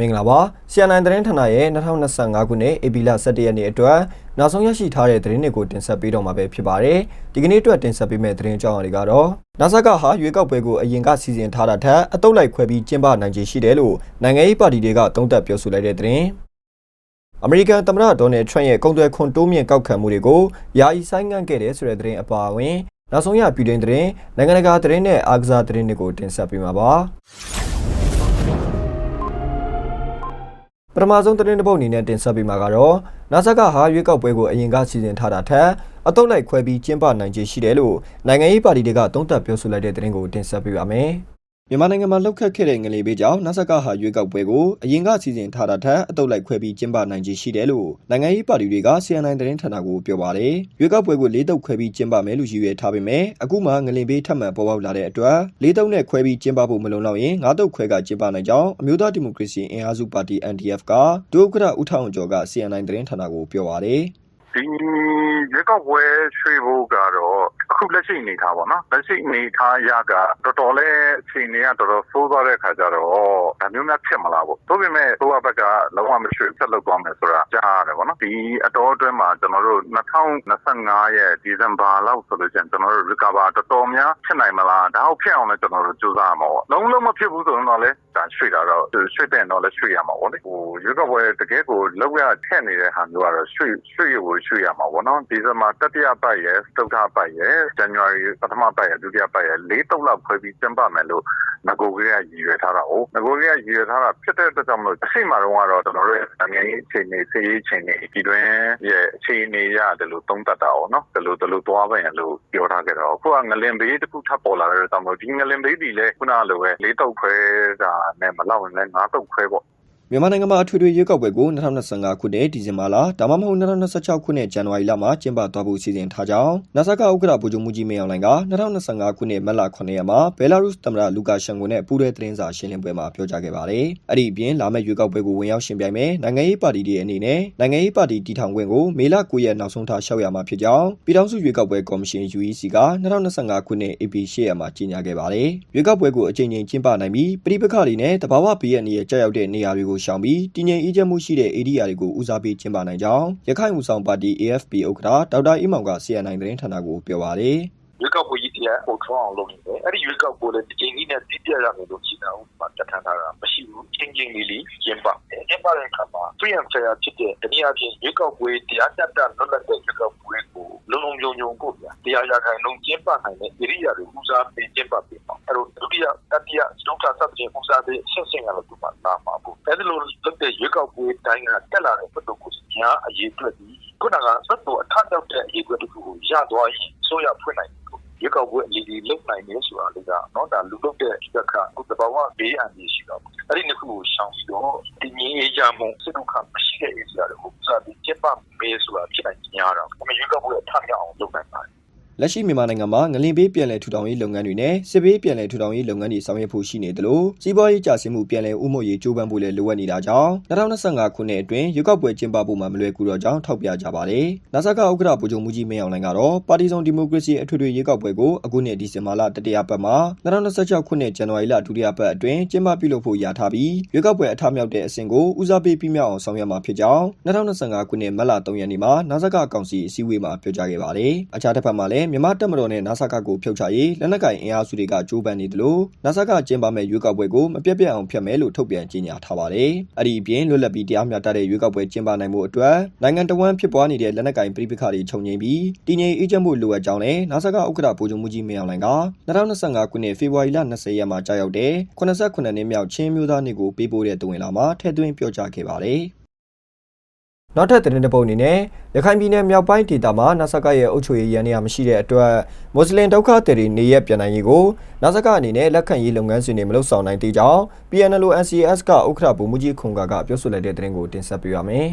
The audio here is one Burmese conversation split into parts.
မင်္ဂလာပါ CNN သတင်းဌာနရဲ့2025ခုနှစ်ဧပြီလ17ရက်နေ့အတွက်နောက်ဆုံးရရှိထားတဲ့သတင်းတွေကိုတင်ဆက်ပေးတော့မှာပဲဖြစ်ပါတယ်ဒီကနေ့အတွက်တင်ဆက်ပေးမယ့်သတင်းအကြောင်းအရာတွေကတော့ NASA ကဟာရွေးကောက်ပွဲကိုအရင်ကစီစဉ်ထားတာထက်အတုပ်လိုက်ခွဲပြီးကျင်းပနိုင်ခြေရှိတယ်လို့နိုင်ငံရေးပါတီတွေကသုံးသပ်ပြောဆိုလိုက်တဲ့သတင်းအမေရိကန်သမ္မတဒေါ်နယ်ထရန့်ရဲ့ကုန်သွယ်ခွန်တိုးမြင့်ကောက်ခံမှုတွေကိုယာယီဆိုင်ငံ့ခဲ့တဲ့ဆိုတဲ့သတင်းအပါအဝင်နောက်ဆုံးရပြည်တွင်းသတင်းနိုင်ငံတကာသတင်းနဲ့အားကစားသတင်းတွေကိုတင်ဆက်ပေးမှာပါ ပထမဆုံးသတင်းတစ်ပုဒ်အနေနဲ့တင်ဆက်ပေးမှာကတော့ NASA ကဟာရွေးကောက်ပွဲကိုအရင်ကစီစဉ်ထားတာထက်အတုပ်လိုက်ခွဲပြီးကျင်းပနိုင်ခြေရှိတယ်လို့နိုင်ငံရေးပါတီတွေကသုံးသပ်ပြောဆိုလိုက်တဲ့သတင်းကိုတင်ဆက်ပေးပါမယ်။ မြန်မာနိုင်ငံမှာလှုပ်ခတ်ခဲ့တဲ့ငလျင်ပေးကြောင့် NASA ကဟာရွေးကောက်ပွဲကိုအရင်ကစီစဉ်ထားတာထက်အတုပ်လိုက်ခွဲပြီးကျင်းပနိုင်ခြေရှိတယ်လို့နိုင်ငံရေးပါတီတွေက CNN သတင်းဌာနကိုပြောပါတယ်။ရွေးကောက်ပွဲကိုလေးတုပ်ခွဲပြီးကျင်းပမယ်လို့ရည်ရွယ်ထားပေမဲ့အခုမှငလျင်ပေးထပ်မံပေါ်ပေါက်လာတဲ့အတွက်လေးတုပ်နဲ့ခွဲပြီးကျင်းပဖို့မလုံလောက်ရင်ငါးတုပ်ခွဲကကျင်းပနိုင်ကြောင်းအမျိုးသားဒီမိုကရေစီအင်အားစုပါတီ NDF ကဒုဥက္ကဋ္ဌဦးထောင်ကျော်က CNN သတင်းဌာနကိုပြောပါတယ်။ ဒီရွေးကောက်ပွဲရွှေ့ဖို့ကတော့အခုလက်ရှိအနေထားပေါ့နော်လက်ရှိအနေထားရကတော်တော်လေးအခြေအနေကတော်တော်ဆိုးသွားတဲ့ခါကျတော့ဒါမျိုးများဖြစ်မလားပေါ့သို့ပေမဲ့သို့ဘက်ကလုံးဝမရွှေ့ဆက်လုပ်သွားမယ်ဆိုတာကြားရတယ်ပေါ့နော်ဒီအတော်အတွင်းမှာကျွန်တော်တို့2025ရဲ့ဒီဇင်ဘာလောက်ဆိုလို့ရှိရင်ကျွန်တော်တို့ recover တော်တော်များဖြစ်နိုင်မလားဒါဟုတ်ဖြစ်အောင်လည်းကျွန်တော်တို့စူးစမ်းမှာပေါ့လုံးလုံးမဖြစ်ဘူးဆိုရင်တော့လေဒါရွှေ့တာတော့ရွှေ့တဲ့တော့လည်းရွှေ့ရမှာပေါ့လေဟိုရွေးကောက်ပွဲတကယ်ကိုလောက်ရထက်နေတဲ့ဟာမျိုးကတော့ရွှေ့ရွှေ့ရကိုရွှေ့ရမှာပေါ့နော်ဒီဇင်ဘာတတိယပတ်ရယ်စတုထပတ်ရယ်ဇန်နဝါရီပထမပတ်ရယ်ဒုတိယပတ်ရယ်၄တုပ်လောက်ဖွဲ့ပြီးကျင်းပမယ်လို့ငကိုကရည်ရွယ်ထားတာဟုတ်ငကိုကရည်ရွယ်ထားတာဖြစ်တဲ့အတွက်ကြောင့်မလို့အရှိမတော့ကတော့ကျွန်တော်တို့အငယ်ကြီးအခြေအနေဆေးရေးအခြေအနေဒီတွင်ရဲ့အခြေအနေရတယ်လို့သုံးသပ်တာပေါ့နော်ဒီလိုဒီလိုသွားပါရင်လို့ပြောထားကြတော့အခုကငလင်ဘေးတစ်ခုထပ်ပေါ်လာတဲ့အတွက်ကြောင့်မလို့ဒီငလင်ဘေးဒီလေခုနလိုပဲ၄တုပ်ခွဲတာနဲ့မလောက်ရင်လည်း၅တုပ်ခွဲပေါ့ မြန်မာနိုင်ငံမှာအထွေထွေရွေးကောက်ပွဲကို2025ခုနှစ်ဒီဇင်ဘာလဒါမှမဟုတ်2026ခုနှစ်ဇန်နဝါရီလမှာကျင်းပသွားဖို့စီစဉ်ထားကြောင်း NASA ကဥက္ကဋ္ဌဗိုလ်ချုပ်မှုကြီးမင်းအောင်လှိုင်က2025ခုနှစ်မတ်လ9ရက်မှာဘဲလာရုစ်သမ္မတလူကာရှန်ကိုနဲ့ပူးတွဲသတင်းစာရှင်းလင်းပွဲမှာပြောကြားခဲ့ပါတယ်။အဲ့ဒီအပြင်လာမယ့်ရွေးကောက်ပွဲကိုဝင်ရောက်ရှင်ပြိုင်မဲ့နိုင်ငံရေးပါတီတွေအနေနဲ့နိုင်ငံရေးပါတီတည်ထောင်ခွင့်ကိုမေလ9ရက်နောက်ဆုံးထားရှောက်ရမှာဖြစ်ကြောင်းပြည်ထောင်စုရွေးကောက်ပွဲကော်မရှင် UEC က2025ခုနှစ် AP 8ရက်မှာကြေညာခဲ့ပါတယ်။ရွေးကောက်ပွဲကိုအကြိမ်ကြိမ်ကျင်းပနိုင်ပြီးပြည်ပခါတွေနဲ့တဘာဝဘေးရန်တွေကြောက်ရောက်တဲ့နေရာတွေကိုရှောင်ပြီးတည်ငြိမ်အေးချမ်းမှုရှိတဲ့ area တွေကိုဦးစားပေးကျင်းပနိုင်ကြောင်းရခိုင်ဦးဆောင်ပါတီ AFP ဥက္ကဋ္ဌဒေါက်တာအီမောင်က CNN သတင်းဌာနကိုပြောပါတယ်။ ရွေးကောက်ပွဲကြီးတရားပေါ်ထွန်းအောင်လုပ်နေတယ်အဲ့ဒီရွေးကောက်ပွဲလည်းဒီချိန်ကြီးနဲ့တည်ပြရမယ်လို့ရှိတာဥပမာတထမ်းထားတာမရှိဘူးချင်းချင်းလေးလေးကျင်းပတယ်ကျင်းပတဲ့အခါမှာ free and fair ဖြစ်တဲ့တနည်းအားဖြင့်ရွေးကောက်ပွဲတရားမျှတလွတ်လပ်တဲ့ရွေးကောက်ပွဲကိုလုံလုံခြုံခြုံကိုတရားရခိုင်လုံးကျင်းပနိုင်တဲ့ area တွေဦးစားပေးကျင်းပပေးပါအဲ့တော့ဒုတိယတတိယစတုထသတိဦးစားပေးဆက်ဆင့်ကတော့ဒီမှာလာမှာပေါ့အဲ့ဒီလိုလုပ်တဲ့ရွေးကောက်ပွဲတိုင်းကတက်လာတဲ့ပတ်သက်ကိုညာအရေးအတွက်ဒီခုနကစက်တော်အထက်ရောက်တဲ့အရေးအတွက်ကိုရသွားရင်ဆိုရဖွင့်နိုင် ရွေးကောက်ပွဲအလီလီလုံနိုင်နေဆိုတာလေကနော်ဒါလူလုပ်တဲ့ဒီကအခုတဘာဝဘေးအန္တရာယ်ရှိတော့အဲ့ဒီနှစ်ခုကိုရှောင်ပြီးတော့ဒီငြိမ်းအေးချမ်းမှုစိတ်ဒုက္ခမရှိတဲ့အေးစရာတွေကိုစပြီးကျက်ပမေးဆိုတာဖြစ်နိုင်များတော့အမေရွေးကောက်ပွဲအထက်ရောက်အောင်လုပ်နိုင်ပါတယ် လက်ရှိမြန်မာနိုင်ငံမှာငလင်ပေးပြန်လည်ထူထောင်ရေးလုပ်ငန်းတွေနဲ့စစ်ပေးပြန်လည်ထူထောင်ရေးလုပ်ငန်းတွေဆောင်ရွက်ဖို့ရှိနေတယ်လို့စီးပွားရေးကြာဆင်းမှုပြန်လည်ဥမှုရေးကြိုးပမ်းဖို့လည်းလိုအပ်နေတာကြောင့်2025ခုနှစ်အတွင်းရွေးကောက်ပွဲကျင်းပဖို့မှမလွယ်ကူတော့ကြောင်းထောက်ပြကြပါတယ်။နာဆာကဥက္ကဋ္ဌဗိုလ်ချုပ်မှုကြီးမင်းအောင်လှိုင်ကတော့ပါတီစုံဒီမိုကရေစီအထွေထွေရွေးကောက်ပွဲကိုအခုနှစ်ဒီဇင်ဘာလတတိယပတ်မှာ2026ခုနှစ်ဇန်နဝါရီလဒုတိယပတ်အတွင်းကျင်းပပြုလုပ်ဖို့ရထားပြီးရွေးကောက်ပွဲအထမြောက်တဲ့အဆင့်ကိုဦးစားပေးပြီးမြောက်အောင်ဆောင်ရွက်မှာဖြစ်ကြောင်း2025ခုနှစ်မတ်လ3ရက်နေ့မှာနာဆာကကောင်စီအစည်းအဝေးမှာပြောကြားခဲ့ပါတယ်။အခြားတစ်ဖက်မှာလည်းမြန်မာတပ်မတော်နဲ့နာဆာကကိုဖျောက်ချရေးလက်နက်ကင်အင်အားစုတွေကကြိုးပမ်းနေတယ်လို့နာဆာကကျင်းပမဲ့ရွေးကောက်ပွဲကိုမပြတ်ပြတ်အောင်ဖျက်မယ်လို့ထုတ်ပြန်ကြေညာထားပါတယ်။အဲ့ဒီအပြင်လွတ်လပ်ပြီးတရားမျှတတဲ့ရွေးကောက်ပွဲကျင်းပနိုင်မှုအတွက်နိုင်ငံတော်ဝန်ဖြစ်ပွားနေတဲ့လက်နက်ကင်ပြည်ပခါတွေခြုံငိမ့်ပြီးတည်ငြိမ်အေးချမ်းမှုလိုအပ်ကြောင်းလည်းနာဆာကဥက္ကဋ္ဌဗိုလ်ချုပ်မှုကြီးမင်းအောင်လှိုင်က2025ခုနှစ်ဖေဖော်ဝါရီလ20ရက်မှာကြာရောက်တဲ့89နှစ်မြောက်ချင်းမျိုးသားနေ့ကိုပေးပို့တဲ့တဝင်လာမှာထည့်သွင်းပြောကြားခဲ့ပါတယ်။ နောက်ထပ်သတင်းတစ်ပုဒ်အနေနဲ့ရခိုင်ပြည်နယ်မြောက်ပိုင်းဒေသမှာနာဆကရဲ့အုပ်ချုပ်ရေးရန်နေရာမရှိတဲ့အတွက်မွတ်စလင်ဒုက္ခသည်တွေနေရက်ပြန်နိုင်ရေးကိုနာဆကအနေနဲ့လက်ခံရေးလုပ်ငန်းစဉ်တွေမလုပ်ဆောင်နိုင်သေးကြောင်း PNLO NCS ကဥက္ကဋ္ဌဗိုလ်မှူးကြီးခွန်ကာကပြောဆိုလိုက်တဲ့သတင်းကိုတင်ဆက်ပေးပါမယ်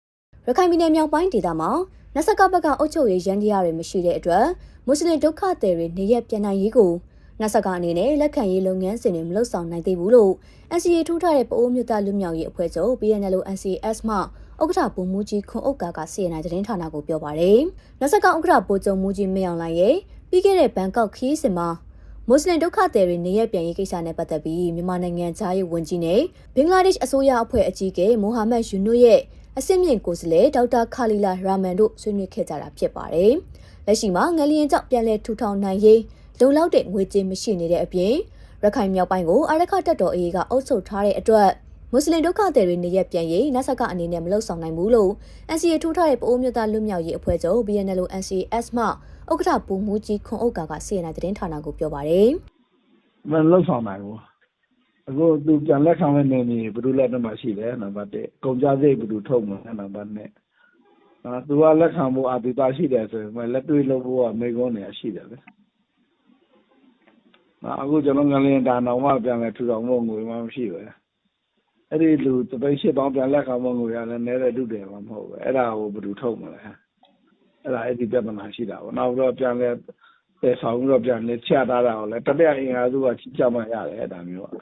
။ရခိုင်ပြည်နယ်မြောက်ပိုင်းဒေသမှာနစကဘက်ကအုပ်ချုပ်ရေးရန်တရားတွေမရှိတဲ့အတွက်မွတ်စလင်ဒုက္ခသည်တွေနေရက်ပြန်နိုင်ရေးကိုနစကအနေနဲ့လက်ခံရေးလုပ်ငန်းစဉ်တွေမလုပ်ဆောင်နိုင်သေးဘူးလို့ NCA ထိုးထားတဲ့ပအိုးမြို့သားလူမျိုးရေးအဖွဲ့ချုပ် PNL NCS မှ ဥက္ကဋ္ဌဗိုလ်မှူးကြီးခွန်ဥက္ကာကစီရင်နိုင်သတင်းဌာနကိုပြောပါရယ်။နစကဥက္ကဋ္ဌဗိုလ်ချုပ်မှူးကြီးမင်းအောင်လှိုင်ရဲ့ပြီးခဲ့တဲ့ဘန်ကောက်ခီးစဉ်မှာမွတ်စလင်ဒုက္ခသည်တွေနေရပြန်ရေးကိစ္စနဲ့ပတ်သက်ပြီးမြန်မာနိုင်ငံသားရေးဝန်ကြီးနဲ့ဘင်္ဂလားဒေ့ရှ်အစိုးရအဖွဲ့အကြီးအကဲမိုဟာမက်ယူနွတ်ရဲ့အဆင့်မြင့်ကိုယ်စားလှယ်ဒေါက်တာခါလီလာရာမန်တို့ဆွေးနွေးခဲ့ကြတာဖြစ်ပါတယ်။လက်ရှိမှာငလျင်ကြောင့်ပြန်လည်ထူထောင်နိုင်ရေးလုံလောက်တဲ့ငွေကြေးမရှိနေတဲ့အပြင်ရခိုင်မြောက်ပိုင်းကိုအာရခတက်တော်အေးကအုပ်ချုပ်ထားတဲ့အတွက် မွတ်စလင်ဒုက္ခသည်တွေနေရပြန်ရေးနတ်ဆက်ကအနေနဲ့မလုပ်ဆောင်နိုင်ဘူးလို့ NCA ထိုးထားတဲ့ပအိုးမြို့သားလွတ်မြောက်ရေးအဖွဲ့ချုပ် BNL NCS မှဥက္ကဋ္ဌပူမူကြီးခွန်ဥက္ကာကစီရင်တဲ့သတင်းဌာနကိုပြောပါတယ်မလောက်ဆောင်နိုင်ဘူးအခုသူပြန်လက်ခံမဲ့နေနေဘယ်သူလက်ထက်မှာရှိတယ်နံပါတ်1ကုန်ကြစိတ်ဘယ်သူထုတ်မလဲနံပါတ်2အာသူကလက်ခံဖို့အာတိပါရှိတယ်ဆိုရင်မလက်တွေ့လုပ်ဖို့ကမိကုန်းနေရရှိတယ်လေအာအခုကျွန်တော်ငလျင်ဒါနောင်မှပြန်လဲထူထောင်ဖို့ငွေမှမရှိပဲ အဲ့ဒီလူတပိတ်ရှစ်ပေါင်းပြန်လက်ခံဖို့ငွေရလဲနဲတဲ့ဒုတယ်မှမဟုတ်ပဲအဲ့ဒါကိုဘယ်သူထုတ်မလဲအဲ့ဒါအဲ့ဒီပြဿနာရှိတာပေါ့နောက်တော့ပြန်လဲပယ်ဆောင်ပြီးတော့ပြန်လဲချထားတာကိုလည်းတပြက်အင်အားစုကကြမှရတယ်အဲ့ဒါမျိုးက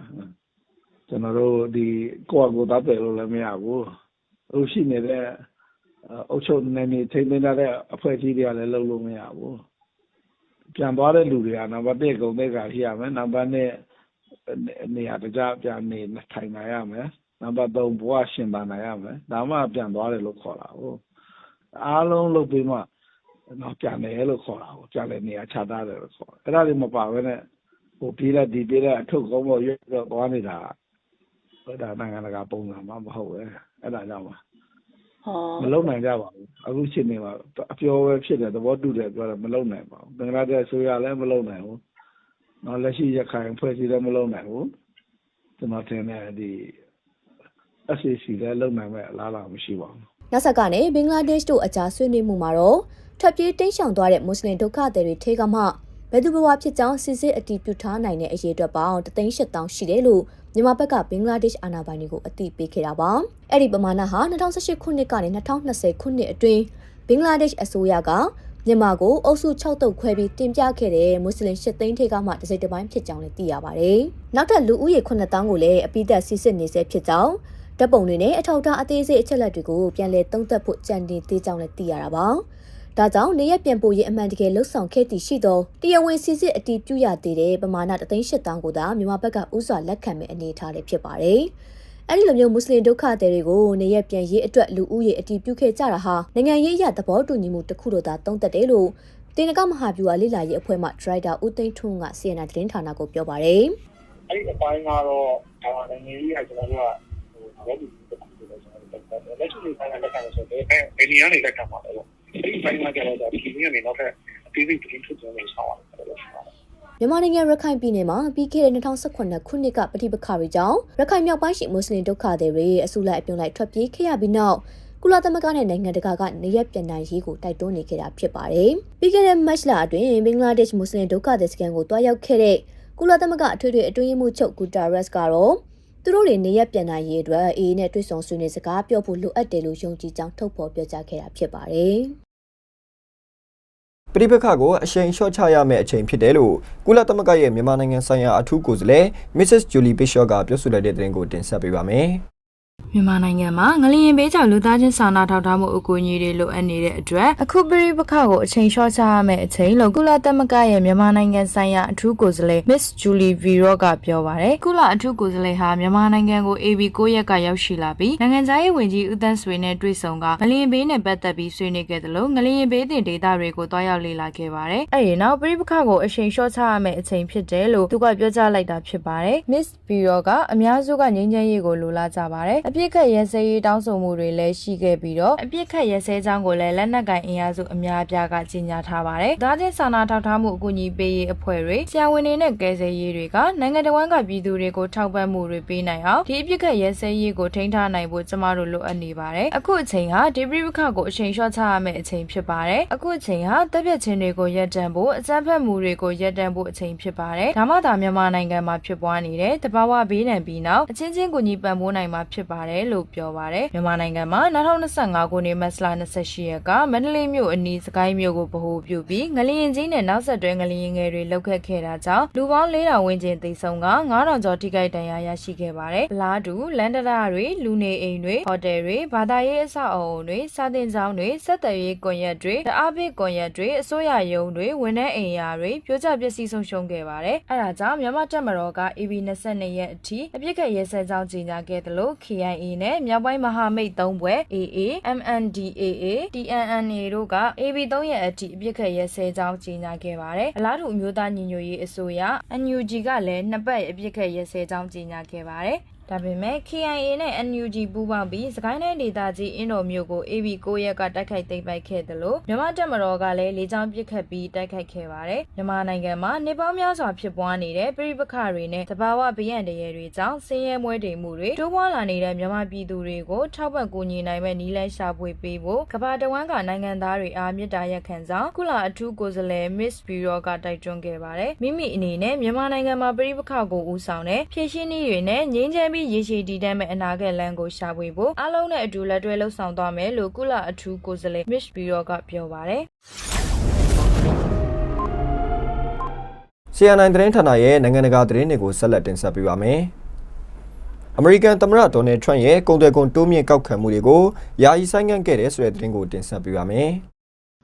ကျွန်တော်တို့ဒီကိုယ့်အကိုယ်သားတယ်လို့လည်းမရဘူးအခုရှိနေတဲ့အာအုပ်ချုပ်နေနေထိန်းသိမ်းထားတဲ့အဖွဲ့အစည်းတွေကလည်းလုပ်လို့မရဘူးပြန်သွားတဲ့လူတွေကနံပါတ်1ဂုံသိက္ခာရှိရမယ်နံပါတ်2နေရာတကြပြန်နေထိုင်နိုင်ရမယ် နံပါတ်3ဘဝရှင်ပါနိုင်ရမယ်ဒါမှပြန်သွားတယ်လို့ခေါ်တာဟုတ်အားလုံးလုပ်ပြီးမှတော့ပြန်တယ်လို့ခေါ်တာကိုပြန်တယ်နေရာချထားတယ်လို့ခေါ်တယ်အဲ့ဒါတွေမပါဘဲနဲ့ဟိုပြေးတဲ့ဒီပြေးတဲ့အထုပ်ကောင်းပေါ်ရွက်ပြီးတော့သွားနေတာဟိုဒါနိုင်ငံတကာပုံစံမှမဟုတ်ပဲအဲ့ဒါကြောင့်ပါဟောမလုံနိုင်ကြပါဘူးအခုချိန်နေမှာအပြောပဲဖြစ်တယ်သဘောတူတယ်ပြောတယ်မလုံနိုင်ပါဘူးဘင်္ဂလားဒေ့ရှ်ဆိုရလည်းမလုံနိုင်ဘူးနော်လက်ရှိရခိုင်ဖွဲ့စည်းလည်းမလုံနိုင်ဘူးကျွန်တော်ထင်တယ်ဒီ SCC လည်းလုံနိုင်မဲ့အလားအလာမရှိပါဘူး။နောက်ဆက်ကနေဘင်္ဂလားဒေ့ရှ်တို့အကြားဆွေးနွေးမှုမှာတော့ထွက်ပြေးတိမ်းရှောင်သွားတဲ့မွတ်စလင်ဒုက္ခသည်တွေထဲကမှဘယ်သူဘဝဖြစ်ကြောင်းစစ်စစ်အတည်ပြုထားနိုင်တဲ့အရေးအတွက်ပေါင်း3,800ရှိတယ်လို့မြန်မာဘက်ကဘင်္ဂလားဒေ့ရှ်အာဏာပိုင်တွေကိုအသိပေးခဲ့တာပါ။အဲ့ဒီပမာဏဟာ2018ခုနှစ်ကနေ2020ခုနှစ်အတွင်းဘင်္ဂလားဒေ့ရှ်အစိုးရကမြန်မာကိုအုပ်စု6တုပ်ခွဲပြီးတင်ပြခဲ့တဲ့မွတ်စလင်8သိန်းထဲကမှတစ်စိတ်တစ်ပိုင်းဖြစ်ကြောင်းလည်းသိရပါတယ်။နောက်ထပ်လူဦးရေ9,000ကိုလည်းအပိသက်စစ်စစ်နေဆဲဖြစ်ကြောင်း ဓာတ်ပုံတွေနဲ့အထောက်အထားအသေးစိတ်အချက်လက်တွေကိုပြန်လည်သုံးသပ်ဖို့ကြံတင်သေးကြောင်းလည်းသိရတာပါ။ဒါကြောင့်နေရပြန်ပို့ရေးအမှန်တကယ်လှုပ်ဆောင်ခဲ့တည်ရှိသောတရားဝင်စစ်စစ်အတီးပြုရသေးတဲ့ပမာဏ3,800ကိုသာမြန်မာဘက်ကဥစွာလက်ခံမဲ့အနေအထားလေးဖြစ်ပါတယ်။အဲဒီလိုမျိုးမွတ်စလင်ဒုက္ခသည်တွေကိုနေရပြန်ရေးအတွက်လူဦးရေအတီးပြုခဲ့ကြတာဟာနိုင်ငံရေးအရသဘောတူညီမှုတစ်ခုလိုသာသုံးသပ်တယ်လို့တင်နကမဟာဗျူဟာလိလာရေးအဖွဲ့မှဒရိုက်တာဦးသိန်းထွန်းက CNN သတင်းဌာနကိုပြောပါတယ်။အဲ့ဒီအပိုင်းကတော့ဒါနိုင်ငံကြီးကကျွန်တော်တို့က ဟိုဘာလို့ဒီတစ်ခုလဲကျွန်တော်တို့လက်ရှိနေဆိုင်တဲ့လက်ခံလို့ဆိုတော့ဘယ်ဘယ်နေရာနေလက်ခံမှာလဲပေါ့ဒီဘိုင်းမှာကျတော့ဒီနည်းကနေနောက်ထပ်အသေးစိတ်ပြင်ထုတ်ကြလို့ဆောင်းရတယ်လို့ဆိုတော့မြန်မာနိုင်ငံရခိုင်ပြည်နယ်မှာပြီးခဲ့တဲ့2018ခုနှစ်ကပဋိပက္ခတွေကြောင့်ရခိုင်မြောက်ပိုင်းရှိမွတ်စလင်ဒုက္ခသည်တွေအစုလိုက်အပြုံလိုက်ထွက်ပြေးခဲ့ရပြီးနောက်ကုလသမဂ္ဂနဲ့နိုင်ငံတကာကနေရက်ပြန်နိုင်ရေးကိုတိုက်တွန်းနေခဲ့တာဖြစ်ပါတယ်။ပြီးခဲ့တဲ့မတ်လအတွင်းဘင်္ဂလားဒေ့ရှ်မွတ်စလင်ဒုက္ခသည်စခန်းကိုတွားရောက်ခဲ့တဲ့ကုလသမဂ္ဂအထွေထွေအတွင်းရေးမှူးချုပ်ဂူတာရက်စ်ကတော့ သူတို့တွေနေရက်ပြန်နိုင်ရေးအတွက်အေးနဲ့တွေ့ဆုံဆွေးနွေးစကားပြောဖို့လိုအပ်တယ်လို့ယုံကြည်ကြောင်းထုတ်ဖော်ပြောကြားခဲ့တာဖြစ်ပါတယ်။ပဋိပက္ခကိုအရှိန်လျှော့ချရမယ့်အချိန်ဖြစ်တယ်လို့ကုလသမဂ္ဂရဲ့မြန်မာနိုင်ငံဆိုင်ရာအထူးကိုယ်စားလှယ် Mrs. Julie Bishop ကပြောဆိုလိုက်တဲ့သတင်းကိုတင်ဆက်ပေးပါမယ်။ မြန်မာနိုင်ငံမှာငလျင်ဘေးကြောင့်လူသားချင်းစာနာထောက်ထားမှုအကူအညီတွေလိုအပ်နေတဲ့အတွက်အခုပရိပခကိုအချိန်လျှော့ချရမယ့်အချိန်လို့ကုလသမဂ္ဂရဲ့မြန်မာနိုင်ငံဆိုင်ရာအထူးကိုယ်စားလှယ် Miss Julie Viro ကပြောပါတယ်။ကုလအထူးကိုယ်စားလှယ်ဟာမြန်မာနိုင်ငံကို AB 9 ရက်ကရောက်ရှိလာပြီးနိုင်ငံသားရေးဝန်ကြီးဦးသန်းဆွေနဲ့တွေ့ဆုံကငလျင်ဘေးနဲ့ပတ်သက်ပြီးဆွေးနွေးခဲ့တယ်လို့ငလျင်ဘေးတင်ဒေသတွေကိုတွားရောက်လေ့လာခဲ့ပါတယ်။အဲဒီနောက်ပရိပခကိုအချိန်လျှော့ချရမယ့်အချိန်ဖြစ်တယ်လို့သူကပြောကြားလိုက်တာဖြစ်ပါတယ်။ Miss Viro ကအများစုကငြိမ်းချမ်းရေးကိုလိုလားကြပါတယ်။အပြစ်ခတ်ရဲစဲရေးတောင်းဆိုမှုတွေလည်းရှိခဲ့ပြီးတော့အပြစ်ခတ်ရဲစဲကြောင်းကိုလည်းလက်နက်ကင်အင်အားစုအများအပြားကကြီးညာထားပါတယ်။ဒါချင်းစာနာထောက်ထားမှုအကူအညီပေးရေးအဖွဲ့တွေဆရာဝန်တွေနဲ့ကယ်ဆယ်ရေးတွေကနိုင်ငံတော်ဝန်ကပြည်သူတွေကိုထောက်ပံ့မှုတွေပေးနိုင်အောင်ဒီအပြစ်ခတ်ရဲစဲရေးကိုထိန်းထားနိုင်ဖို့ကျမတို့လိုအပ်နေပါတယ်။အခုအချိန်ဟာဒီပြိပခကိုအချိန်လျှော့ချရမယ့်အချိန်ဖြစ်ပါတယ်။အခုအချိန်ဟာတပ်ဖြတ်ခြင်းတွေကိုရပ်တန့်ဖို့အကြမ်းဖက်မှုတွေကိုရပ်တန့်ဖို့အချိန်ဖြစ်ပါတယ်။ဒါမှသာမြန်မာနိုင်ငံမှာဖြစ်ပွားနေတဲ့တဘာဝဘေးဒဏ်ပြီးနောက်အချင်းချင်းကူညီပံ့ပိုးနိုင်မှာဖြစ်ပါပါတယ်လို့ပြောပါတယ်မြန်မာနိုင်ငံမှာ2025ခုနှစ်မတ်လ28ရက်ကမန္တလေးမြို့အနီးစကိုင်းမြို့ကိုဗဟိုပြုပြီးငလျင်ကြီးနဲ့နောက်ဆက်တွဲငလျင်ငယ်တွေလှုပ်ခတ်ခဲ့တာကြောင့်လူပေါင်း4000ဝန်းကျင်သေဆုံးက9000ကျော်ထိခိုက်ဒဏ်ရာရရှိခဲ့ပါတယ်အလားတူလန်ဒရာတွေလူနေအိမ်တွေဟိုတယ်တွေဘာသာရေးအဆောက်အအုံတွေစာသင်ကျောင်းတွေစက်သည်ရေးကွန်ရက်တွေတအားပစ်ကွန်ရက်တွေအစိုးရရုံးတွေဝန်ထမ်းအိမ်ယာတွေပြိုကျပျက်စီးဆုံးရှုံးခဲ့ပါတယ်အဲဒါကြောင့်မြန်မာတပ်မတော်က AB 22 ရက်အထိအပြစ်ခတ်ရဲစဲကြောင်းကြီးညာခဲ့တယ်လို့ KIA နဲ့မြောက်ပိုင်းမဟာမိတ်၃ဘွဲ AA MNDAA TNNA တို့က AB 3ရက်အထိအပြစ်ခတ်ရဲစဲကြောင်းကြီးညာခဲ့ပါတယ်အလားတူအမျိုးသားညီညွတ်ရေးအစိုးရ NUG ကလည်းနှစ်ပတ်အပြစ်ခတ်ရဲစဲကြောင်းကြီးညာခဲ့ပါတယ် ဒါပေမဲ့ KIA နဲ့ NUG ပူးပေါင်းပြီးစကိုင်းတိုင်းဒေသကြီးအင်းတော်မြို့ကို AB 9ရက်ကတိုက်ခိုက်သိမ်းပိုက်ခဲ့တယ်လို့မြန်မာတပ်မတော်ကလည်းလေကြောင်းပစ်ခတ်ပြီးတိုက်ခိုက်ခဲ့ပါတယ်မြန်မာနိုင်ငံမှာနေပေါင်းများစွာဖြစ်ပွားနေတဲ့ပြည်ပခတွေနဲ့တဘာဝဗယံတရေတွေကြောင့်ဆင်းရဲမွဲတေမှုတွေတိုးပွားလာနေတဲ့မြန်မာပြည်သူတွေကိုထောက်ပံ့ကူညီနိုင်မဲ့နည်းလမ်းရှာဖွေပေးဖို့ကမ္ဘာတဝန်းကနိုင်ငံသားတွေအားမြစ်တာရက်ခံဆောင်ကုလအထူးကိုယ်စားလှယ် Miss Bureau ကတိုက်တွန်းခဲ့ပါတယ်မိမိအနေနဲ့မြန်မာနိုင်ငံမှာပြည်ပခကိုဦးဆောင်တဲ့ဖြည့်ရှင်းနည်းတွေနဲ့ငြိမ်းချမ်းပြီးရေရှည်တည်တံ့မဲ့အနာဂတ်လမ်းကိုရှာဖွေဖို့အားလုံးနဲ့အတူလက်တွဲလှုပ်ဆောင်သွားမယ်လို့ကုလအထူးကိုယ်စားလှယ် Miss Bureau ကပြောပါတယ် CNN သတင်းဌာနရဲ့နိုင်ငံတကာသတင်းတွေကိုဆက်လက်တင်ဆက်ပေးပါမယ်။အမေရိကန်သမ္မတဒေါ်နယ်ထရန့်ရဲ့ကုန်သွယ်ခွန်တိုးမြင့်ကောက်ခံမှုတွေကိုယာယီဆိုင်ငံ့ခဲ့တဲ့ဆိုတဲ့သတင်းကိုတင်ဆက်ပေးပါမယ်။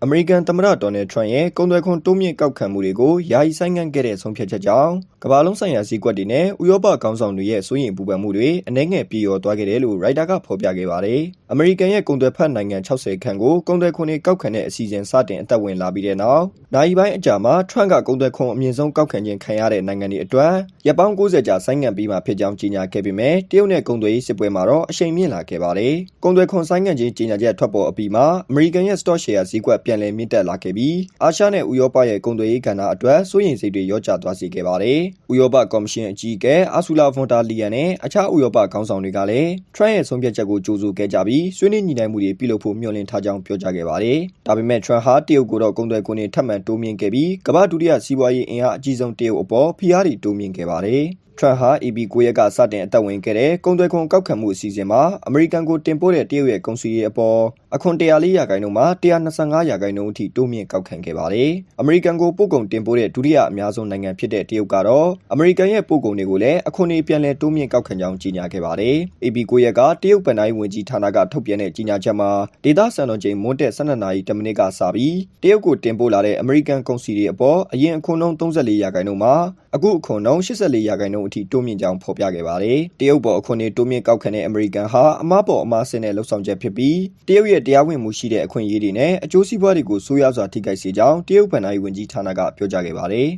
အမေရိကန်သမ္မတဒေါ်နယ်ထရန့်ရဲ့ကုန်သွယ်ခွန်တိုးမြင့်ကောက်ခံမှုတွေကိုယာယီဆိုင်ငံ့ခဲ့တဲ့ဆုံးဖြတ်ချက်ကြောင့်ကမ္ဘာလုံးဆိုင်ရာစည်းကွက်တွေနဲ့ဥရောပခေါင်းဆောင်တွေရဲ့စိုးရိမ်ပူပန်မှုတွေအနှဲငယ်ပြေလျော်သွားခဲ့တယ်လို့ရိုက်တာကဖော်ပြခဲ့ပါတယ်။အမေရိကန်ရဲ့ကုန်သွယ်ဖက်နိုင်ငံ60ခန့်ကိုကုန်သွယ်ခွန်တွေကောက်ခံတဲ့အစီအစဉ်စတင်အသက်ဝင်လာပြီးတဲ့နောက်နိုင်ပိုင်းအကြာမှာထရန့်ကကုန်သွယ်ခွန်အမြင့်ဆုံးကောက်ခံခြင်းခံရတဲ့နိုင်ငံတွေအတွက်ရပ်ပေါင်း90ကြာဆိုင်းငံ့ပြီးမှဖြစ်ကြောင်းကြေညာခဲ့ပေမဲ့တရုတ်နဲ့ကုန်သွယ်ရေးစစ်ပွဲမှာတော့အရှိန်မြင့်လာခဲ့ပါတယ်။ကုန်သွယ်ခွန်ဆိုင်းငံ့ခြင်းကြေညာချက်ထွက်ပေါ်အပြီးမှာအမေရိကန်ရဲ့ stock share ဈေးကွက်ပြန်လည်မြင့်တက်လာခဲ့ပြီးအာရှနဲ့ဥရောပရဲ့ကုန်သွယ်ရေးကဏ္ဍအတွက်စိုးရိမ်စိတ်တွေရောကျသွားစေခဲ့ပါတယ်။ဥရောပကော်မရှင်အကြီးအကဲအာဆူလာဗွန်တာလီယန်နဲ့အခြားဥရောပခေါင်းဆောင်တွေကလည်းထရန့်ရဲ့ဆုံးဖြတ်ချက်ကိုကြိုးဆိုခဲ့ကြပြီးဆွေးနွေးညှိနှိုင်းမှုတွေပြုလုပ်ဖို့မျှော်လင့်ထားကြောင်းပြောကြားခဲ့ပါတယ်။ဒါပေမဲ့ထရန့်ဟာတရုတ်ကိုတော့ကုန်သွယ်ခွန်တွေထပ်မံတိုးမြင့်ခဲ့ပြီးကမ္ဘာဒုတိယစီးပွားရေးအင်အားအကြီးဆုံးတရုတ်အပေါ်ဖိအားတွေတိုးမြင့်ခဲ့ပါတယ်။ ထရန့်ဟာ AB 9 ရက်ကစတင်အသက်ဝင်ခဲ့တဲ့ကုန်သွယ်ခွန်ကောက်ခံမှုအစီအစဉ်မှာအမေရိကန်ကိုတင်ပို့တဲ့တရုတ်ရဲ့ကုန်စည်ရေးအပေါ်အခွန်104ရာခိုင်နှုန်းမှ125ရာခိုင်နှုန်းအထိတိုးမြင့်ကောက်ခံခဲ့ပါတယ်။အမေရိကန်ကိုပို့ကုန်တင်ပို့တဲ့ဒုတိယအများဆုံးနိုင်ငံဖြစ်တဲ့တရုတ်ကတော့အမေရိကန်ရဲ့ပို့ကုန်တွေကိုလည်းအခွန်တွေပြန်လည်တိုးမြင့်ကောက်ခံကြောင်းကြေညာခဲ့ပါတယ်။ AB 9 ရက်ကတရုတ်ဗန်တိုင်းဝင်ကြီးဌာနကထုတ်ပြန်တဲ့ကြေညာချက်မှာဒေတာစံတော်ချိန်မွန်းတက်12နာရီ10မိနစ်ကစပြီးတရုတ်ကိုတင်ပို့လာတဲ့အမေရိကန်ကုန်စည်တွေအပေါ်အရင်အခွန်နှုန်း34ရာခိုင်နှုန်းမှအခုအခွန်နှုန်း84ရာခိုင်နှုန်းအထိတိုးမြင့်ကြောင်းဖော်ပြခဲ့ပါတယ်။တရုတ်ပေါ်အခွန်တွေတိုးမြင့်ကောက်ခံတဲ့အမေရိကန်ဟာအမပေါ်အမဆင်းတဲ့လှုပ်ဆောင်ချက်ဖြစ်ပြီးတရုတ်ရဲ့တရားဝင်မှုရှိတဲ့အခွင့်အရေးတွေနဲ့အကျိုးစီးပွားတွေကိုဆိုးရွားစွာထိခိုက်စေကြောင်းတရုတ်ဗန်တိုင်းဝင်ကြီးဌာနကပြောကြားခဲ့ပါတယ်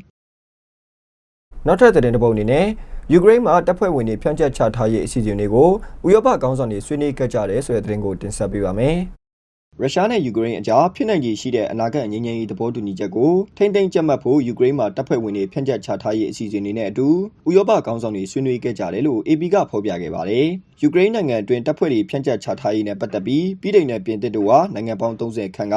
။နောက်ထပ်သတင်းတစ်ပုဒ်အနေနဲ့ယူကရိန်းမှာတပ်ဖွဲ့ဝင်တွေဖြန့်ကျက်ချထားရေးအစီအစဉ်တွေကိုဥရောပခေါင်းဆောင်တွေဆွေးနွေးခဲ့ကြတယ်ဆိုတဲ့သတင်းကိုတင်ဆက်ပေးပါမယ်။ ရုရှားနဲ့ ယူကရိန်းအကြား ဖြစ်နိုင်ခြေရှိတဲ့ အနာဂတ် ငြိမ်းချမ်းရေး သဘောတူညီချက်ကို ထိမ့်သိမ်းကြက်မှတ်ဖို့ ယူကရိန်းမှာ တပ်ဖွဲ့ဝင်တွေ ဖြန့်ကျက်ချထားရေး အစီအစဉ်တွေနဲ့အတူ ဥရောပခေါင်းဆောင်တွေ ဆွေးနွေးခဲ့ကြတယ်လို့ AP က ဖော်ပြခဲ့ပါတယ်။ ယူကရိန်းနိုင်ငံအတွင်းတပ်ဖွဲ့တွေဖြန့်ကျက်ချထားရေးနဲ့ပတ်သက်ပြီးပြည်ထောင်နဲ့ပြင်သစ်တို့ကနိုင်ငံပေါင်း30ခန့်က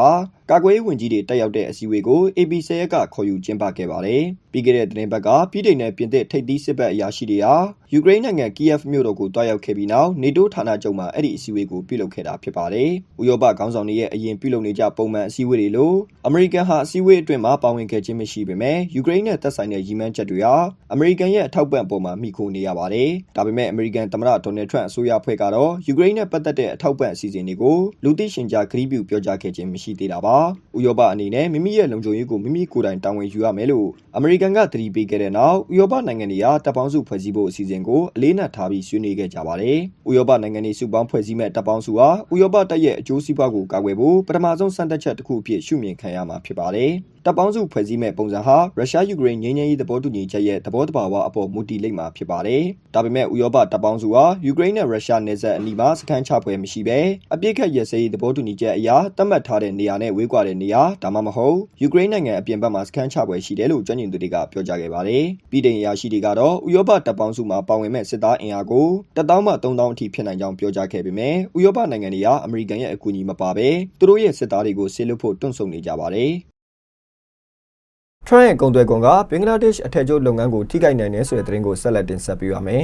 ကာကွယ်ရေးဝန်ကြီးတွေတက်ရောက်တဲ့အစည်းအဝေးကို AP 10ရက်ကခေါ်ယူကျင်းပခဲ့ပါတယ်။ပြီးခဲ့တဲ့သတင်းပတ်ကပြည်ထောင်နဲ့ပြင်သစ်ထိပ်သီးစစ်ဘက်အရာရှိတွေဟာယူကရိန်းနိုင်ငံကီယက်မြို့တော်ကိုတွားရောက်ခဲ့ပြီးနောက်နေတိုးဌာနချုပ်မှာအဲ့ဒီအစည်းအဝေးကိုပြုလုပ်ခဲ့တာဖြစ်ပါတယ်။ဥရောပခေါင်းဆောင်တွေရဲ့အရင်ပြုလုပ်နေကြပုံမှန်အစည်းအဝေးတွေလို့အမေရိကန်ဟာအစည်းအဝေးအတွင်းမှာပါဝင်ခဲ့ခြင်းမရှိပေမဲ့ယူကရိန်းနဲ့သက်ဆိုင်တဲ့ရည်မှန်းချက်တွေဟာအမေရိကန်ရဲ့အထောက်ပံ့ပေါ်မှာမိခိုနေရပါတယ်။ဒါပေမဲ့အမေရိကန်သမ္မတဒေါ်နယ်ထရန့်အစိုးရဖွဲ့ကတော့ယူကရိန်းနဲ့ပတ်သက်တဲ့အထောက်ပံ့အစီအစဉ်တွေကိုလူသိရှင်ကြားကတိပြုပြောကြားခဲ့ခြင်းမရှိသေးတာပါ။ဥရောပအနေနဲ့မိမိရဲ့လုံခြုံရေးကိုမိမိကိုယ်တိုင်တာဝန်ယူရမယ်လို့အမေရိကန်ကသတိပေးခဲ့တဲ့နောက်ဥရောပနိုင်ငံတွေကတပ်ပေါင်းစုဖွဲ့စည်းဖို့အစီအစဉ်ကိုအလေးနက်ထားပြီးဆွေးနွေးခဲ့ကြပါတယ်။ဥရောပနိုင်ငံတွေစုပေါင်းဖွဲ့စည်းမဲ့တပ်ပေါင်းစုဟာဥရောပတပ်ရဲ့အကျိုးစီးပွားကိုကာကွယ်ဖို့ပထမဆုံးစံတက်ချက်တစ်ခုအဖြစ်ရှုမြင်ခံရမှာဖြစ်ပါတယ်။ တပ်ပေါင်းစုဖွဲ့စည်းမဲ့ပုံစံဟာရုရှားယူကရိန်းငြိမ်းချမ်းရေးသဘောတူညီချက်ရဲ့သဘောတဘာဝအပေါ်မူတည်လိမ့်မှာဖြစ်ပါတယ်။ဒါပေမဲ့ဥရောပတပ်ပေါင်းစုဟာယူကရိန်းနဲ့ရုရှားနယ်စပ်အနီးမှာစခန်းချပွဲမရှိဘဲအပြစ်ခတ်ရစရေးသဘောတူညီချက်အရသတ်မှတ်ထားတဲ့နေရာနဲ့ဝေးကွာတဲ့နေရာဒါမှမဟုတ်ယူကရိန်းနိုင်ငံအပြင်ဘက်မှာစခန်းချပွဲရှိတယ်လို့ကျွမ်းကျင်သူတွေကပြောကြားခဲ့ပါတယ်။ပြည်ထောင်အရာရှိတွေကတော့ဥရောပတပ်ပေါင်းစုမှာပါဝင်မဲ့စစ်သားအင်အားကို1000မှ3000အထိဖြစ်နိုင်ကြောင်းပြောကြားခဲ့ပေမဲ့ဥရောပနိုင်ငံတွေကအမေရိကန်ရဲ့အကူအညီမပါဘဲသူတို့ရဲ့စစ်သားတွေကိုဆေးလွတ်ဖို့တွန့်ဆုတ်နေကြပါတယ်။ ထရန့်ရဲ့ကုန်သွယ်ကွန်ကဘင်္ဂလားဒေ့ရှ်အထက်ကျုပ်လုပ်ငန်းကိုထိခိုက်နိုင်တယ်ဆိုတဲ့သတင်းကိုဆက်လက်တင်ဆက်ပေးပါမယ်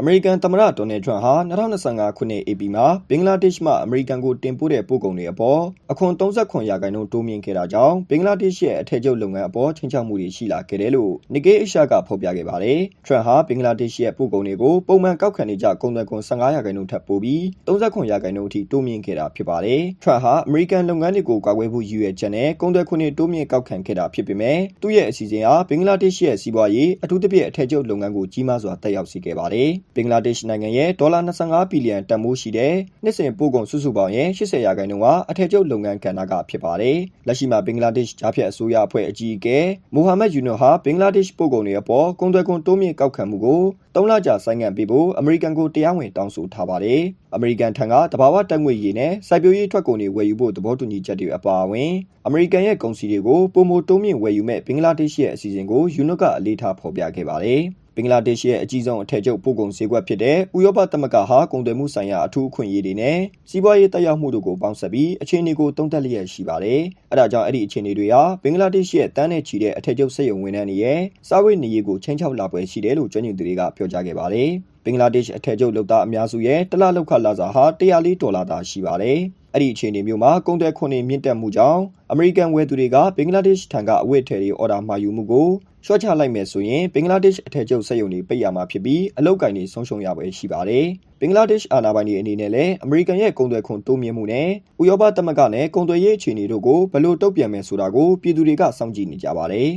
အမေရိကန်သမ္မတဒေါ်နယ်ထရန့်ဟာ2025ခုနှစ် AP မှာဘင်္ဂလားဒေ့ရှ်မှအမေရိကန်ကိုတင်ပို့တဲ့ပို့ကုန်တွေအပေါ်အခွန်39ရာခိုင်နှုန်းတိုးမြင့်ခဲ့တာကြောင့်ဘင်္ဂလားဒေ့ရှ်ရဲ့အထည်ချုပ်လုပ်ငန်းအပေါ်ချိန်ချောက်မှုတွေရှိလာခဲ့တယ်လို့ Nikkei Asia ကဖော်ပြခဲ့ပါတယ်။ထရန့်ဟာဘင်္ဂလားဒေ့ရှ်ရဲ့ပို့ကုန်တွေကိုပုံမှန်ကောက်ခံနေကြကုန်သွယ်ခွန်15ရာခိုင်နှုန်းထပ်ပို့ပြီး39ရာခိုင်နှုန်းအထိတိုးမြင့်ခဲ့တာဖြစ်ပါတယ်။ထရန့်ဟာအမေရိကန်လုပ်ငန်းတွေကိုကာကွယ်ဖို့ရည်ရွယ်ချက်နဲ့ကုန်သွယ်ခွန်တွေတိုးမြင့်ကောက်ခံခဲ့တာဖြစ်ပေမဲ့သူ့ရဲ့အစီအစဉ်ဟာဘင်္ဂလားဒေ့ရှ်ရဲ့စီးပွားရေးအထူးသဖြင့်အထည်ချုပ်လုပ်ငန်းကိုကြီးမားစွာတက်ရောက်စေခဲ့ပါတယ်။ဘင်္ဂလားဒေ့ရှ်နိုင်ငံရဲ့ဒေါ်လာ25ဘီလီယံတန်ဖိုးရှိတဲ့နှစ်စဉ်ပို့ကုန်စုစုပေါင်းရဲ့80ရာခိုင်နှုန်းဟာအထည်ချုပ်လုပ်ငန်းကဏ္ဍကဖြစ်ပါတယ်။လက်ရှိမှာဘင်္ဂလားဒေ့ရှ်ဂျားဖြတ်အစိုးရအဖွဲ့အကြီးအကဲမိုဟာမက်ယူနိုဟာဘင်္ဂလားဒေ့ရှ်ပို့ကုန်တွေအပေါ်ကုန်သွယ်ခွန်တိုးမြင့်ကောက်ခံမှုကို၃လကြာဆိုင်းငံ့ပေးဖို့အမေရိကန်ကိုတရားဝင်တောင်းဆိုထားပါတယ်။အမေရိကန်ထံကတဘာဝတက်ငွေရည်နဲ့စိုက်ပျိုးရေးထွက်ကုန်တွေဝယ်ယူဖို့သဘောတူညီချက်တွေအပါအဝင်အမေရိကန်ရဲ့ကုန်စည်တွေကိုပုံမတိုးမြင့်ဝယ်ယူမဲ့ဘင်္ဂလားဒေ့ရှ်ရဲ့အစီအစဉ်ကိုယူနိုကအလေးထားဖော်ပြခဲ့ပါတယ်။ ဘင်္ဂလားဒေ့ရှ်ရဲ့အကြီးဆုံးအထည်ချုပ်ပို့ကုန်ဈေးကွက်ဖြစ်တဲ့ဥရောပသမဂ္ဂဟာကုန်သွယ်မှုဆိုင်ရာအထူးအခွင့်အရေးတွေနဲ့စီးပွားရေးတက်ရောက်မှုတို့ကိုပေါင်းစပ်ပြီးအခြေအနေကိုတုံ့တက်လျက်ရှိပါတယ်။အဲဒါကြောင့်အဲ့ဒီအခြေအနေတွေဟာဘင်္ဂလားဒေ့ရှ်ရဲ့တန်းနဲ့ချီတဲ့အထည်ချုပ်စက်ရုံဝန်ထမ်းတွေရဲ့စားဝတ်နေရေးကိုချိန်ချောက်လာပွဲရှိတယ်လို့ကျွမ်းကျင်သူတွေကပြောကြားခဲ့ပါတယ်။ဘင်္ဂလားဒေ့ရှ်အထည်ချုပ်လုပ်သားအများစုရဲ့တစ်လလောက်ခလာစာဟာ104ဒေါ်လာသာရှိပါတယ်။အဲ့ဒီအခြေအနေမျိုးမှာကုန်သွယ်ခွန်တွေမြင့်တက်မှုကြောင့်အမေရိကန်ဝယ်သူတွေကဘင်္ဂလားဒေ့ရှ်ထံကအဝတ်အထည်တွေအော်ဒါမှာယူမှုကို ရှော့ချလိုက်မယ်ဆိုရင်ဘင်္ဂလားဒေ့ရှ်အထည်ချုပ်စက်ရုံတွေပိတ်ရမှာဖြစ်ပြီးအလုပ်ကိုင်တွေဆုံးရှုံးရပွဲရှိပါတယ်။ဘင်္ဂလားဒေ့ရှ်အာဏာပိုင်တွေအနေနဲ့လည်းအမေရိကန်ရဲ့ကုန်သွယ်ခွန်တိုးမြင့်မှုနဲ့ဥရောပသမဂ္ဂနဲ့ကုန်သွယ်ရေးအခြေအနေတို့ကိုဘယ်လိုတုံ့ပြန်မယ်ဆိုတာကိုပြည်သူတွေကစောင့်ကြည့်နေကြပါတယ်။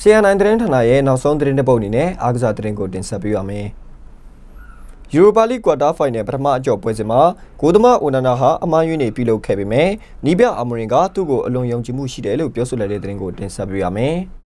CNN သတင်းဌာနရဲ့နောက်ဆုံးသတင်းတစ်ပုဒ်အနေနဲ့အားကစားသတင်းကိုတင်ဆက်ပေးပါမယ်။ Europa League Quarter Final ပထမအကြော့ပွဲစဉ်မှာဂိုးသမားအိုနာနာဟာအမှားယွင်းနေပြုလုပ်ခဲ့ပေမဲ့နီးပြအမရင်ကသူ့ကိုအလွန်ယုံကြည်မှုရှိတယ်လို့ပြောဆိုလိုက်တဲ့သတင်းကိုတင်ဆက်ပေးရမယ်။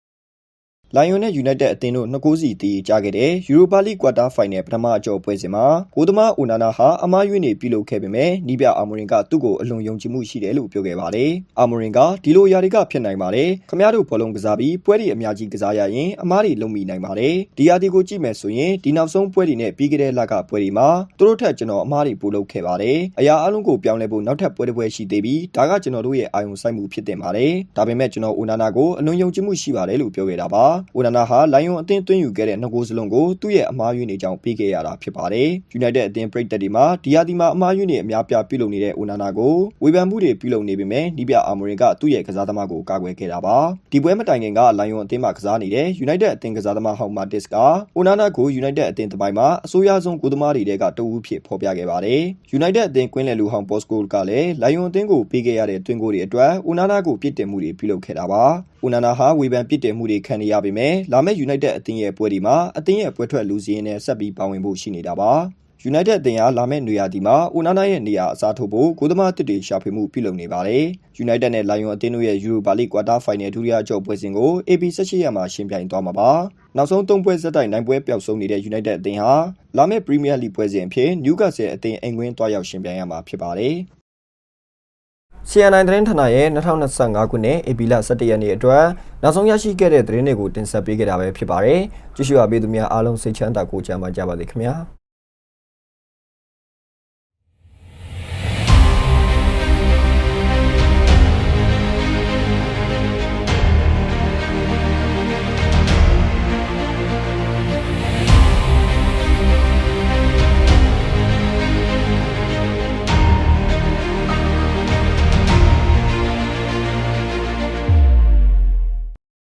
လိုင်ယွန်နဲ့ယူနိုက်တက်အသင်းတို့နှစ်ကိုးစီတည်ကြခဲ့တဲ့ Europa League Quarter Final ပထမအကြော့ပွဲစဉ်မှာဂိုးသမားအိုနာနာဟာအမှားယွင်းနေပြုလုပ်ခဲ့ပေမဲ့နီးပြအာမိုရင်ကသူ့ကိုအလွန်ယုံကြည်မှုရှိတယ်လို့ပြောခဲ့ပါတယ်။အာမိုရင်ကဒီလိုຢာတွေကဖြစ်နိုင်ပါတယ်။ခမရတို့ဘောလုံးကစားပြီးပွဲတွေအများကြီးကစားရရင်အမားတွေလုံမိနိုင်ပါတယ်။ဒီຢာဒီကိုကြည့်မယ်ဆိုရင်ဒီနောက်ဆုံးပွဲတွေနဲ့ပြီးခဲ့တဲ့လကပွဲတွေမှာသူတို့ထက်ကျွန်တော်အမားတွေပိုလုပ်ခဲ့ပါတယ်။အရာအလုံးကိုပြောင်းလဲဖို့နောက်ထပ်ပွဲတစ်ပွဲရှိသေးပြီးဒါကကျွန်တော်တို့ရဲ့အာယုံစိုက်မှုဖြစ်တင်ပါတယ်။ဒါပေမဲ့ကျွန်တော်အိုနာနာကိုအလွန်ယုံကြည်မှုရှိပါတယ်လို့ပြောခဲ့တာပါ။အိုနာနာဟာလိုင်ယွန်အသင်းသွင်းယူခဲ့တဲ့နှစ်ဂိုးစလုံးကိုသူ့ရဲ့အမားယွင်းနေကြောင်းပေးခဲ့ရတာဖြစ်ပါတယ်။ United အသင်းပရိသတ်တွေမှာဒီယာဒီမှာအမားယွင်းနေအများပြပြုလုပ်နေတဲ့အိုနာနာကိုဝေဖန်မှုတွေပြုလုပ်နေပေမဲ့နီးပြအာမိုရင်ကသူ့ရဲ့ကစားသမားကိုကာကွယ်ခဲ့တာပါ။ဒီပွဲမတိုင်ခင်ကလိုင်ယွန်အသင်းမှာကစားနေတဲ့ United အသင်းကစားသမားဟောင်းမာတစ်ကအိုနာနာကို United အသင်းတပိုင်းမှာအဆိုးရဆုံးဂိုးသမားတွေထဲကတဦးဖြစ်ဖော်ပြခဲ့ပါတယ်။ United အသင်းကွင်းလယ်လူဟောင်း Bosco ကလည်းလိုင်ယွန်အသင်းကိုပေးခဲ့ရတဲ့တွင်ကိုတွေအတွက်အိုနာနာကိုပြစ်တင်မှုတွေပြုလုပ်ခဲ့တာပါ။အိုနာနာဟာဝေဖန်ပြစ်တင်မှုတွေခံနေရပေမဲ့လာမယ့် United အသင်းရဲ့ပွဲဒီမှာအသင်းရဲ့ပွဲထွက်လူစည်းရင်းနဲ့ဆက်ပြီးပါဝင်ဖို့ရှိနေတာပါ။ United အသင်းဟာလာမယ့်နေရာဒီမှာအိုနာနာရဲ့နေရာအစားထိုးဖို့ဂိုးသမားတစ်တွေရှာဖွေမှုပြုလုပ်နေပါတယ်။ United နဲ့ Lion အသင်းတို့ရဲ့ Europa League Quarter Final ဒုတိယအကြော့ပွဲစဉ်ကို AB 18ရက်မှာရှင်ပြိုင်သွားမှာပါ။နောက်ဆုံး ၃ ပွဲဆက်တိုက် နိုင်ပွဲပျောက်ဆုံးနေတဲ့ United အသင်းဟာ လာမယ့် Premier League ပွဲစဉ်အဖြစ် Newcastle အသင်းအိမ်ကွင်းတွားရောက်ရှင်ပြိုင်ရမှာဖြစ်ပါတယ်။ CNI သတင်းဌာနရဲ့2025ခုနှစ်ဧပြီလ17ရက်နေ့အတွက်နောက်ဆုံးရရှိခဲ့တဲ့သတင်းတွေကိုတင်ဆက်ပေးခဲ့တာပဲဖြစ်ပါတယ်။ကြည့်ရှုအားပေးသူများအားလုံးစိတ်ချမ်းသာကိုကြပါကြပါစေခင်ဗျာ။